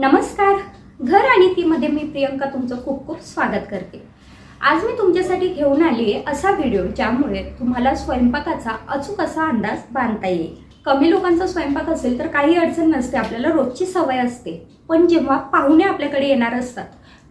नमस्कार. घर आणि तीमध्ये मी प्रियंका तुमचं खूप खूप स्वागत करते. आज मी तुमच्यासाठी घेऊन आली आहे असा व्हिडिओ ज्यामुळे तुम्हाला स्वयंपाकाचा अचूक असा अंदाज बांधता येईल. कमी लोकांचा स्वयंपाक असेल तर काही अडचण नसते आपल्याला रोजची सवय असते. पण जेव्हा पाहुणे आपल्याकडे येणार असतात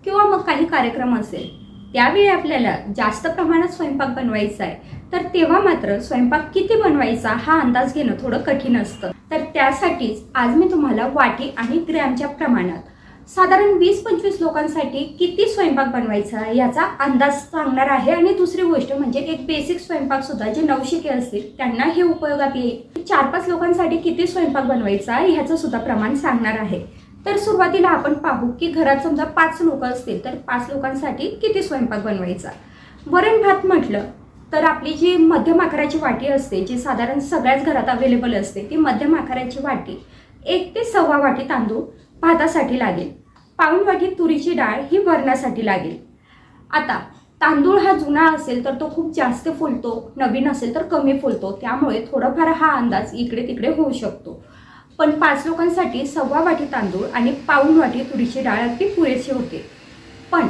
किंवा मग काही कार्यक्रम असेल त्यावेळी आपल्याला जास्त प्रमाणात स्वयंपाक बनवायचा आहे. तर तेव्हा मात्र स्वयंपाक किती बनवायचा हा अंदाज घेणं थोडं कठीण असतं. तर त्यासाठीच आज मी तुम्हाला वाटी आणि ग्रॅमच्या प्रमाणात साधारण वीस पंचवीस लोकांसाठी किती स्वयंपाक बनवायचा याचा अंदाज सांगणार आहे. आणि दुसरी गोष्ट म्हणजे एक बेसिक स्वयंपाक सुद्धा जे नवशिके असतील त्यांना हे उपयोगात येईल. चार पाच लोकांसाठी किती स्वयंपाक बनवायचा ह्याचं सुद्धा प्रमाण सांगणार आहे. तर सुरुवातीला आपण पाहू की घरात समजा पाच लोक असतील तर पाच लोकांसाठी किती स्वयंपाक बनवायचा? वरण भात म्हटलं तर आपली जी मध्यम आकाराची वाटी असते जी साधारण सगळ्याच घरात अवेलेबल असते ती मध्यम आकाराची वाटी एक ते सव्वा वाटी तांदूळ भातासाठी लागेल. पाऊण वाटी तुरीची डाळ ही वरणासाठी लागेल. आता तांदूळ हा जुना असेल तर तो खूप जास्त फुलतो नवीन असेल तर कमी फुलतो त्यामुळे थोडाफार हा अंदाज इकडे तिकडे होऊ शकतो. पण पाच लोकांसाठी सव्वा वाटी तांदूळ आणि पाऊण वाटी तुरीची डाळ अगदी पुरेशी होते. पण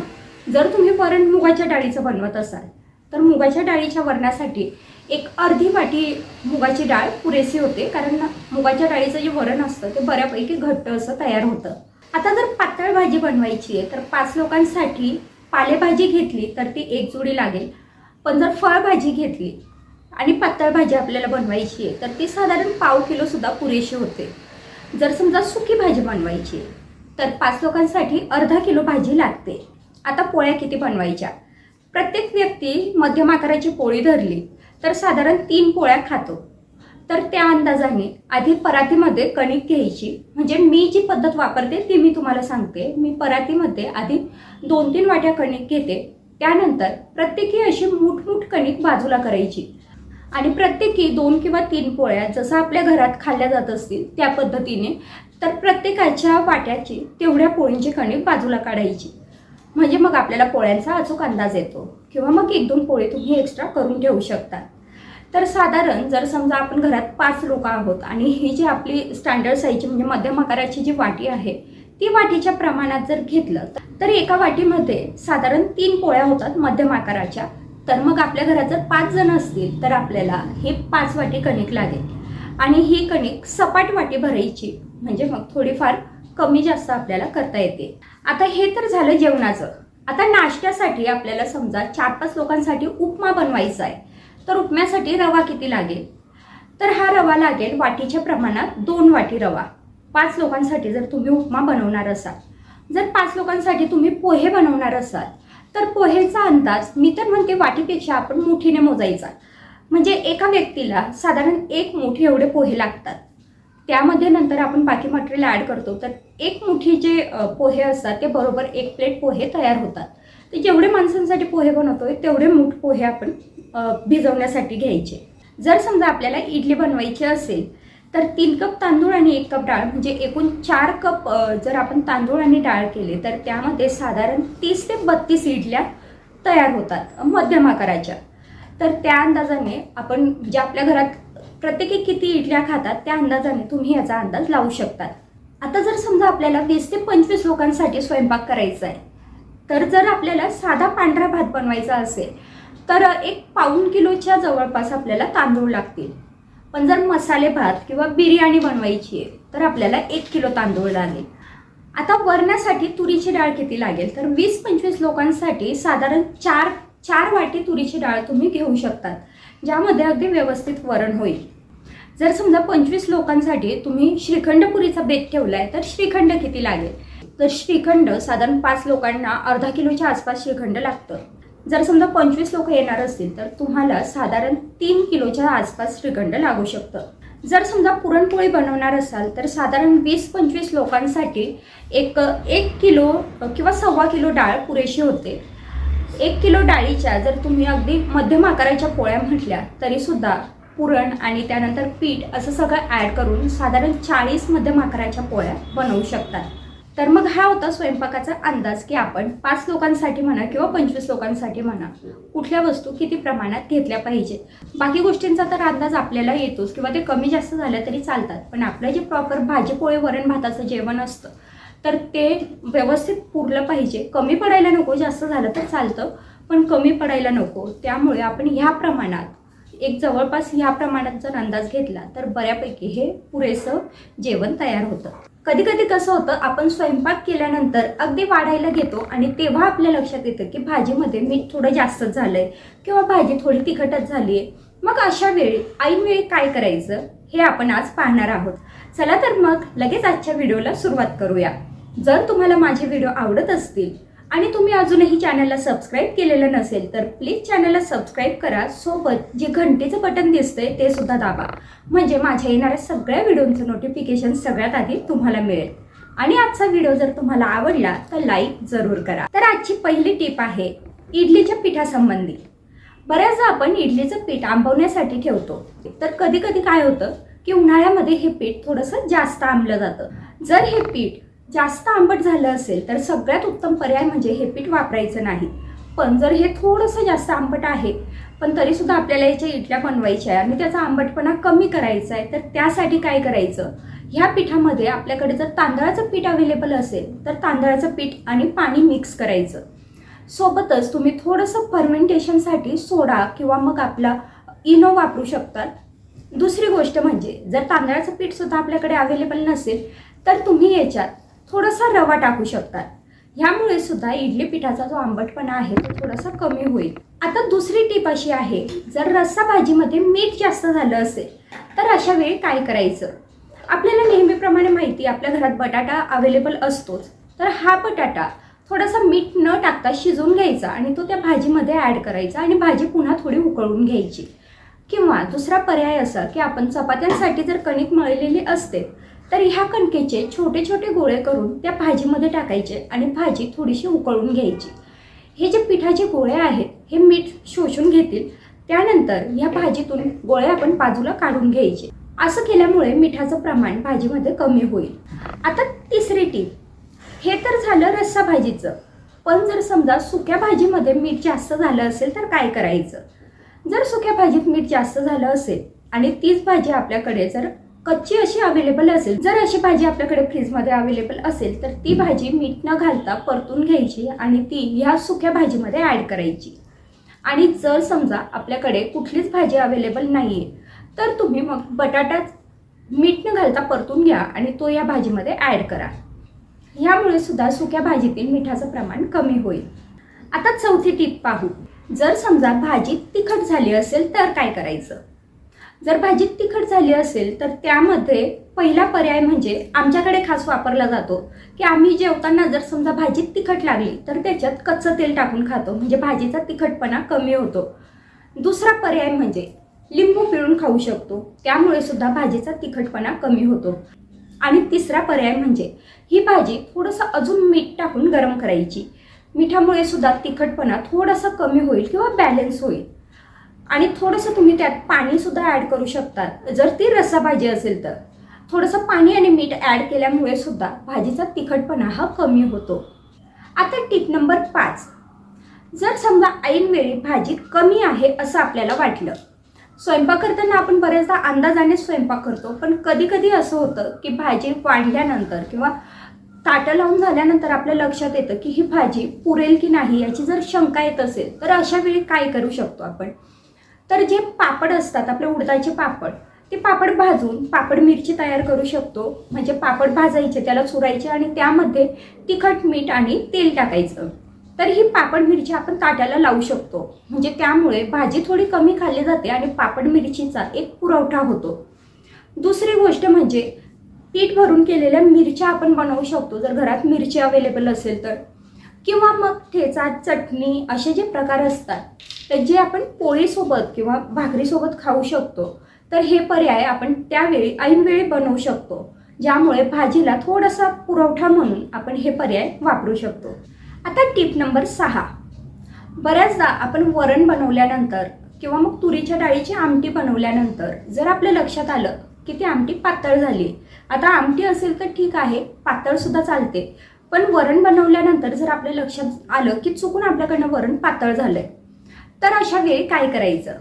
जर तुम्ही वरण मुगाच्या डाळीचं बनवत असाल तर मुगाच्या डाळीच्या वरणासाठी एक अर्धी वाटी मुगाची डाळ पुरेशी होते. कारण मुगाच्या डाळीचं जे वरण असतं ते बऱ्यापैकी घट्ट असं तयार होतं. आता जर पातळ भाजी बनवायची आहे तर पाच लोकांसाठी पालेभाजी घेतली तर ती एक जोडी लागेल. पण जर फळभाजी घेतली आणि पातळ भाजी आपल्याला बनवायची आहे तर ती साधारण पाव किलोसुद्धा पुरेशी होते. जर समजा सुकी भाजी बनवायची आहे तर पाच लोकांसाठी अर्धा किलो भाजी लागते. आता पोळ्या किती बनवायच्या? प्रत्येक व्यक्ती मध्यम आकाराची पोळी धरली तर साधारण तीन पोळ्या खातो. तर त्या अंदाजाने आधी परातीमध्ये कणिक घ्यायची. म्हणजे मी जी पद्धत वापरते ती मी तुम्हाला सांगते. मी परातीमध्ये आधी दोन तीन वाट्या कणिक घेते. त्यानंतर प्रत्येकी अशी मूठमूठ कणिक बाजूला करायची. आणि प्रत्येकी दोन किंवा तीन पोळ्या जसं आपल्या घरात खाल्ल्या जात असतील त्या पद्धतीने तर प्रत्येकाच्या वाट्याची तेवढ्या पोळींची कणिक बाजूला काढायची. म्हणजे मग आपल्याला पोळ्यांचा अचूक अंदाज येतो. किंवा मग एक दोन पोळे तुम्ही एक्स्ट्रा करून ठेवू शकता. तर साधारण जर समजा आपण घरात पाच लोक आहोत आणि ही जी आपली स्टँडर्ड साईजची म्हणजे मध्यम आकाराची जी वाटी आहे ती वाटीच्या प्रमाणात जर घेतलं तर एका वाटीमध्ये साधारण तीन पोळ्या होतात मध्यम आकाराच्या. तर मग आपल्या घरात जर पाच जण असतील तर आपल्याला हे पाच वाटी कणिक लागेल. आणि ही कणिक सपाट वाटी भरायची म्हणजे मग थोडीफार कमी जास्त आपल्याला करता येते. आता हे तर झालं जेवणाचं. आता नाश्त्यासाठी आपल्याला समजा चार पाच लोकांसाठी उपमा बनवायचा आहे. तर उपम्यासाठी रवा किती लागेल? तर हा रवा लागेल वाटीच्या प्रमाणात दोन वाटी रवा. पाच लोकांसाठी जर तुम्ही उपमा बनवणार असाल जर पाच लोकांसाठी तुम्ही पोहे बनवणार असाल तर पोहेचा अंदाज मी तर म्हणते वाटीपेक्षा आपण मुठीने मोजायचा. म्हणजे एका व्यक्तीला साधारण एक मुठी एवढे पोहे लागतात. त्यामध्ये नंतर आपण बाकी मटेरियल ॲड करतो. तर एक मुठी जे पोहे असतात ते बरोबर एक प्लेट पोहे तयार होतात. तर जेवढे माणसांसाठी पोहे बनवतोय तेवढे मूठ पोहे आपण भिजवण्यासाठी घ्यायचे. जर समजा आपल्याला इडली बनवायची असेल तर तीन कप तांदूळ आणि एक कप डाळ म्हणजे एकूण चार कप जर आपण तांदूळ आणि डाळ केले तर त्यामध्ये साधारण तीस ते बत्तीस इडल्या तयार होतात मध्यम आकाराच्या. तर त्या अंदाजाने आपण जे आपल्या घरात प्रत्येकी किती इडल्या खातात त्या अंदाजाने तुम्ही याचा अंदाज लावू शकतात. आता जर समजा आपल्याला वीस ते पंचवीस लोकांसाठी स्वयंपाक करायचा आहे तर जर आपल्याला साधा पांढरा भात बनवायचा असेल तर एक पाऊण किलोच्या जवळपास आपल्याला तांदूळ लागतील. पण जर मसाले भात किंवा बिर्याणी बनवायची आहे तर आपल्याला एक किलो तांदूळ लागेल. आता वरण्यासाठी तुरीची डाळ किती लागेल? तर वीस पंचवीस लोकांसाठी साधारण चार चार वाटी तुरीची डाळ तुम्ही घेऊ शकतात. ज्यामध्ये अगदी व्यवस्थित वरण होईल. जर समजा पंचवीस लोकांसाठी तुम्ही श्रीखंडपुरीचा बेत आहे तर श्रीखंड किती लागेल? तर श्रीखंड साधारण पाच लोकांना अर्धा किलोच्या आसपास श्रीखंड लागतं. जर समजा पंचवीस लोक येणार असतील तर तुम्हाला साधारण तीन किलोच्या आसपास श्रीखंड लागू शकतं. जर समजा पुरणपोळी बनवणार असाल तर साधारण वीस पंचवीस लोकांसाठी एक एक किलो किंवा सव्वा किलो डाळ पुरेशी होते. एक किलो डाळीच्या जर तुम्ही अगदी मध्यम आकाराच्या पोळ्या म्हटल्या तरी सुद्धा पुरण आणि त्यानंतर पीठ असं सगळं ॲड करून साधारण चाळीस मध्यम आकाराच्या पोळ्या बनवू शकतात तर मग हा होता स्वयंपाकाचा अंदाज की आपण पाच लोकांसाठी म्हणा किंवा पंचवीस लोकांसाठी म्हणा कुठल्या वस्तू किती प्रमाणात घेतल्या पाहिजे? बाकी गोष्टींचा तर अंदाज आपल्याला येतोच किंवा ते कमी जास्त झाल्या तरी चालतात. पण आपलं जे प्रॉपर भाजी वरण भाताचं जेवण असतं तर ते व्यवस्थित पुरलं पाहिजे. कमी पडायला नको जास्त झालं तर चालतं पण कमी पडायला नको. त्यामुळे आपण ह्या प्रमाणात एक जवळपास ह्या प्रमाणात जर अंदाज घेतला तर बऱ्यापैकी हे पुरेसं जेवण तयार होतं. कधी कधी कसं होतं आपण स्वयंपाक केल्यानंतर अगदी वाढायला घेतो आणि तेव्हा आपल्या लक्षात येतं की भाजीमध्ये मीठ थोडं जास्तच झालंय किंवा भाजी थोडी तिखटच झाली आहे मग अशा वेळी ऐनवेळी काय करायचं हे आपण आज पाहणार आहोत. चला तर मग लगेच आजच्या व्हिडिओला सुरुवात करूया. जर तुम्हाला माझे व्हिडिओ आवडत असतील आणि तुम्ही अजूनही चॅनलला सबस्क्राईब केलेलं नसेल तर प्लीज चॅनलला सबस्क्राईब करा. सोबत जे घंटेचं बटन दिसतंय ते सुद्धा दाबा. म्हणजे माझ्या येणाऱ्या सगळ्या व्हिडिओचं नोटिफिकेशन सगळ्यात आधी तुम्हाला मिळेल. आणि आजचा व्हिडिओ जर तुम्हाला आवडला तर लाईक जरूर करा. तर आजची पहिली टीप आहे इडलीच्या पिठासंबंधी. बऱ्याचदा आपण इडलीचं पीठ आंबवण्यासाठी ठेवतो. तर कधी कधी काय होतं की उन्हाळ्यामध्ये हे पीठ थोडंसं जास्त आंबलं जातं. जर हे पीठ जास्त आंबट झालं असेल तर सगळ्यात उत्तम पर्याय म्हणजे हे पीठ वापरायचं नाही. पण जर हे थोडंसं जास्त आंबट आहे पण तरीसुद्धा आपल्याला याच्या इडल्या बनवायच्या आहे आणि त्याचा आंबटपणा कमी करायचा आहे तर त्यासाठी काय करायचं? ह्या पिठामध्ये आपल्याकडे जर तांदळाचं पीठ अवेलेबल असेल तर तांदळाचं पीठ आणि पाणी मिक्स करायचं. सोबतच तुम्ही थोडंसं फर्मेंटेशनसाठी सोडा किंवा मग आपला इनो वापरू शकतात. दुसरी गोष्ट म्हणजे जर तांदळाचं पीठसुद्धा आपल्याकडे अवेलेबल नसेल तर तुम्ही याच्यात थोडासा रवा टाकू शकतात. ह्यामुळे सुद्धा इडली पिठाचा जो आंबटपणा आहे तो थोडासा कमी होईल. आता दुसरी टीप अशी आहे जर रस्सा भाजीमध्ये मीठ जास्त झालं असेल तर अशा वेळी काय करायचं? आपल्याला नेहमीप्रमाणे माहिती आपल्या घरात बटाटा अवेलेबल असतोच. तर हा बटाटा थोडासा मीठ न टाकता शिजवून घ्यायचा आणि तो त्या भाजीमध्ये ॲड करायचा आणि भाजी पुन्हा थोडी उकळून घ्यायची. किंवा दुसरा पर्याय असा की आपण चपात्यांसाठी जर कणिक मळलेली असते तर ह्या कणकेचे छोटे छोटे गोळे करून त्या भाजीमध्ये टाकायचे आणि भाजी थोडीशी उकळून घ्यायची. हे जे पिठाचे गोळे आहेत हे मीठ शोषून घेतील. त्यानंतर ह्या भाजीतून गोळे आपण बाजूला काढून घ्यायचे. असं केल्यामुळे मिठाचं प्रमाण भाजीमध्ये कमी होईल. आता तिसरी टीप हे तर झालं रस्सा भाजीचं. पण जर समजा सुक्या भाजीमध्ये मीठ जास्त झालं असेल तर काय करायचं? जर सुक्या भाजीत मीठ जास्त झालं असेल आणि तीच भाजी आपल्याकडे जर कच्ची अशी अवेलेबल असेल जर अशी भाजी आपल्याकडे फ्रीजमध्ये अवेलेबल असेल तर ती भाजी मीठ न घालता परतून घ्यायची आणि ती ह्या सुक्या भाजीमध्ये ॲड करायची. आणि जर समजा आपल्याकडे कुठलीच भाजी अवेलेबल नाही आहे तर तुम्ही मग बटाटा मीठ न घालता परतून घ्या आणि तो या भाजीमध्ये ॲड करा. ह्यामुळे सुद्धा सुक्या भाजीतील मिठाचं प्रमाण कमी होईल. आता चौथी टीप पाहू. जर समजा भाजी तिखट झाली असेल तर काय करायचं? जर भाजी तिखट झाली असेल तर त्यामध्ये पहिला पर्याय म्हणजे आमच्याकडे खास वापरला जातो की आम्ही जेवताना जर समजा भाजीत तिखट लागली तर त्याच्यात कच्चं तेल टाकून खातो. म्हणजे भाजीचा तिखटपणा कमी होतो. दुसरा पर्याय म्हणजे लिंबू पिळून खाऊ शकतो. त्यामुळे सुद्धा भाजीचा तिखटपणा कमी होतो. आणि तिसरा पर्याय म्हणजे ही भाजी थोडंसं अजून मीठ टाकून गरम करायची. मिठामुळे सुद्धा तिखटपणा थोडासा कमी होईल किंवा बॅलन्स होईल. आणि थोडंसं तुम्ही त्यात पाणीसुद्धा ॲड करू शकतात. जर ती रस्सा भाजी असेल तर. थोडंसं पाणी आणि मीठ ॲड केल्यामुळे सुद्धा भाजीचा तिखटपणा हा कमी होतो. आता टिप नंबर पाच. जर समजा ऐनवेळी भाजी कमी आहे असं आपल्याला वाटलं. स्वयंपाक करताना आपण बऱ्याचदा अंदाजाने स्वयंपाक करतो पण कधी कधी असं होतं की भाजी वाढल्यानंतर किंवा ताटं लावून झाल्यानंतर आपल्या लक्षात येतं की ही भाजी पुरेल की नाही याची जर शंका येत असेल तर अशा वेळी काय करू शकतो आपण? तर जे पापड असतात आपले उडदाचे पापड ते पापड भाजून पापड मिरची तयार करू शकतो. म्हणजे पापड भाजायचे त्याला चुरायचे आणि त्यामध्ये तिखट मीठ आणि तेल टाकायचं. तर ही पापड मिरची आपण ताट्याला लावू शकतो. म्हणजे त्यामुळे भाजी थोडी कमी खाल्ली जाते आणि पापड मिरचीचा एक पुरवठा होतो. दुसरी गोष्ट म्हणजे पीठ भरून केलेल्या मिरच्या आपण बनवू शकतो. जर घरात मिरची अवेलेबल असेल तर. किंवा मग ठेचा चटणी असे जे प्रकार असतात तर जे आपण पोळीसोबत किंवा भाकरीसोबत खाऊ शकतो तर हे पर्याय आपण त्यावेळी ऐनवेळी बनवू शकतो ज्यामुळे भाजीला थोडासा पुरवठा म्हणून आपण हे पर्याय वापरू शकतो. आता टीप नंबर सहा. बऱ्याचदा आपण वरण बनवल्यानंतर किंवा मग तुरीच्या डाळीची आमटी बनवल्यानंतर जर आपल्या लक्षात आलं की ती आमटी पातळ झाली आता आमटी असेल तर ठीक आहे पातळसुद्धा चालते पण वरण बनवल्यानंतर जर आपल्या लक्षात आलं की चुकून आपल्याकडनं वरण पातळ झालंय तर अशा वेळी काय करायचं?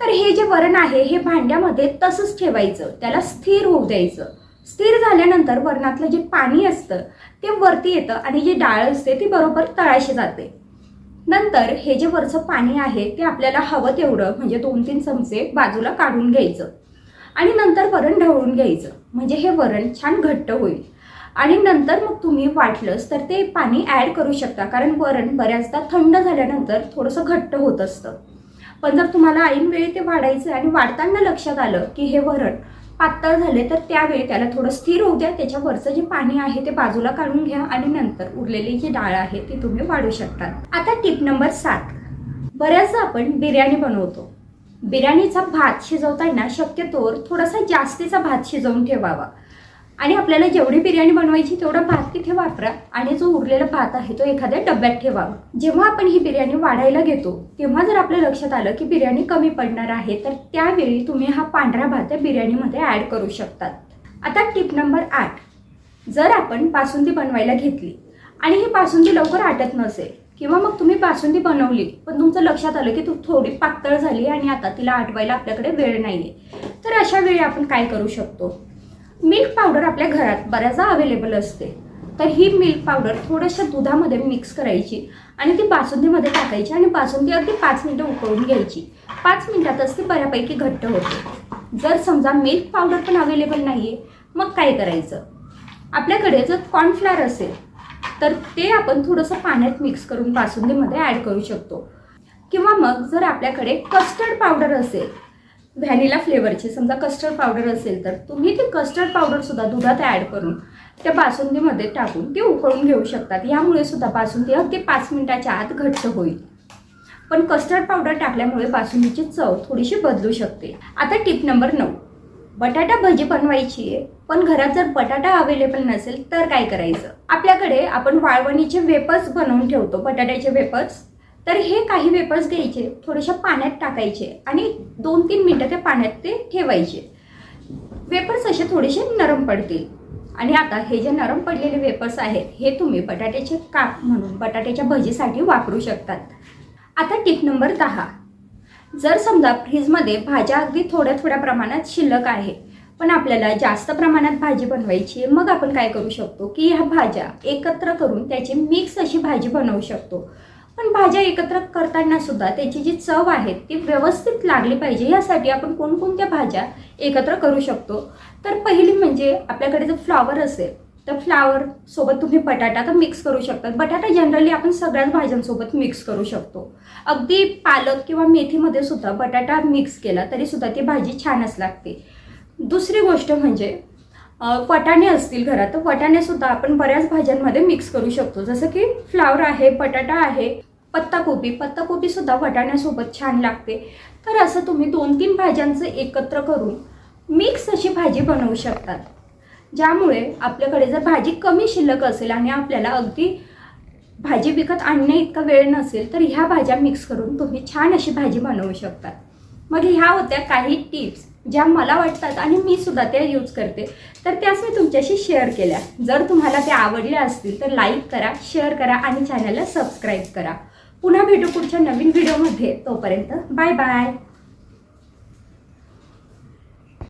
तर हे जे वरण आहे हे भांड्यामध्ये तसंच ठेवायचं. त्याला स्थिर होऊ द्यायचं. स्थिर झाल्यानंतर वरणातलं जे पाणी असतं ते वरती येतं आणि जी डाळ असते ती बरोबर तळाशी जाते. नंतर हे जे वरचं पाणी आहे ते आपल्याला हवं तेवढं म्हणजे दोन तीन चमचे बाजूला काढून घ्यायचं. आणि नंतर वरण ढवळून घ्यायचं. म्हणजे हे वरण छान घट्ट होईल. आणि नंतर मग तुम्ही वाटलंच तर ते पाणी ॲड करू शकता. कारण वरण बऱ्याचदा थंड झाल्यानंतर थोडंसं घट्ट होत असतं. पण जर तुम्हाला ऐनवेळी ते वाढायचं आणि वाढताना लक्षात आलं की हे वरण पातळ झाले तर त्यावेळी त्याला थोडं स्थिर होऊ द्या. त्याच्यावरचं जे पाणी आहे ते बाजूला काढून घ्या आणि नंतर उरलेली जी डाळ आहे ती तुम्ही वाढू शकता. आता टिप नंबर सात. बऱ्याचदा आपण बिर्याणी बनवतो. बिर्याणीचा भात शिजवताना शक्यतोवर थोडासा जास्तीचा भात शिजवून ठेवावा. आणि आपल्याला जेवढी बिर्याणी बनवायची तेवढा भात तिथे वापरा आणि जो उरलेला भात आहे तो एखाद्या डब्यात ठेवावा जेव्हा आपण ही बिर्याणी वाढायला घेतो तेव्हा जर आपल्या लक्षात आलं की बिर्याणी कमी पडणार आहे तर त्यावेळी तुम्ही हा पांढरा भात या बिर्याणीमध्ये ॲड करू शकतात. आता टिप नंबर आठ. जर आपण बासुंदी बनवायला घेतली आणि ही बासुंदी लवकर आटत नसेल किंवा मग तुम्ही बासुंदी बनवली पण तुमचं लक्षात आलं की तू थोडी पातळ झाली आणि आता तिला आटवायला आपल्याकडे वेळ नाही आहे तर अशा वेळी आपण काय करू शकतो? मिल्क पावडर आपल्या घरात बऱ्याचदा अवेलेबल असते. तर ही मिल्क पावडर थोड्याशा दुधामध्ये मिक्स करायची आणि ती बासुंदीमध्ये टाकायची आणि बासुंदी अगदी पाच मिनटं उकळून घ्यायची. पाच मिनिटातच ती बऱ्यापैकी घट्ट होते. जर समजा मिल्क पावडर पण अवेलेबल नाही आहे मग काय करायचं? आपल्याकडे जर कॉर्नफ्लॉवर असेल तर ते आपण थोडंसं पाण्यात मिक्स करून बासुंदीमध्ये ॲड करू शकतो. किंवा मग जर आपल्याकडे कस्टर्ड पावडर असेल व्हॅनिला फ्लेवरचे समजा कस्टर्ड पावडर असेल तर तुम्ही ती कस्टर्ड पावडरसुद्धा दुधात ॲड करून त्या बासुंदीमध्ये टाकून ती उकळून घेऊ शकतात. यामुळे सुद्धा बासुंदी अगदी पाच मिनिटाच्या आत घट्ट होईल. पण कस्टर्ड पावडर टाकल्यामुळे बासुंदीची चव थोडीशी बदलू शकते. आता टिप नंबर नऊ. बटाटा भजी बनवायची आहे पण घरात जर बटाटा अवेलेबल नसेल तर काय करायचं? आपल्याकडे आपण वाळवणीचे वेपर्स बनवून ठेवतो बटाट्याचे वेपर्स तर हे काही वेपर्स घ्यायचे थोडेशा पाण्यात टाकायचे आणि दोन तीन मिनटं त्या पाण्यात ते ठेवायचे. वेपर्स असे थोडेसे नरम पडतील. आणि आता हे जे नरम पडलेले वेपर्स आहेत हे तुम्ही बटाट्याचे काप म्हणून बटाट्याच्या भजीसाठी वापरू शकतात. आता टिप नंबर दहा. जर समजा फ्रीजमध्ये भाज्या अगदी थोड्या थोड्या प्रमाणात शिल्लक आहे पण आपल्याला जास्त प्रमाणात भाजी बनवायची आहे मग आपण काय करू शकतो की ह्या भाज्या एकत्र करून त्याची मिक्स अशी भाजी बनवू शकतो. पण भाज्या एकत्र करताना सुद्धा त्याची जी चव आहे ती व्यवस्थित लागली पाहिजे. यासाठी आपण कोणकोणत्या भाज्या एकत्र करू शकतो? तर पहिली म्हणजे आपल्याकडे जर फ्लॉवर असेल तर फ्लावर सोबत तुम्ही बटाटा तर मिक्स करू शकतात. बटाटा जनरली आपण सगळ्याच भाज्यांसोबत मिक्स करू शकतो. अगदी पालक किंवा मेथीमध्ये सुद्धा बटाटा मिक्स केला तरी सुद्धा ती भाजी छानच लागते. दुसरी गोष्ट म्हणजे वटाणे असतील घरात तर वटाणेसुद्धा आपण बऱ्याच भाज्यांमध्ये मिक्स करू शकतो. जसं की फ्लावर आहे बटाटा आहे पत्ताकोबी. पत्ताकोबीसुद्धा वाटाण्यासोबत छान लागते. तर असं तुम्ही दोन तीन भाज्यांचं एकत्र करून मिक्स अशी भाजी बनवू शकतात. ज्यामुळे आपल्याकडे जर भाजी कमी शिल्लक असेल आणि आपल्याला अगदी भाजी विकत आणण्या इतका वेळ नसेल तर ह्या भाज्या मिक्स करून तुम्ही छान अशी भाजी बनवू शकतात. मग ह्या होत्या काही टिप्स ज्या मला वाटतात आणि मी सुद्धा त्या यूज करते. तर त्याच मी तुमच्याशी शेअर केल्या. जर तुम्हाला त्या आवडल्या असतील तर लाईक करा शेअर करा आणि चॅनलला सबस्क्राईब करा. पुन्हा भेटू पुढच्या नवीन व्हिडिओमध्ये. तोपर्यंत बाय बाय.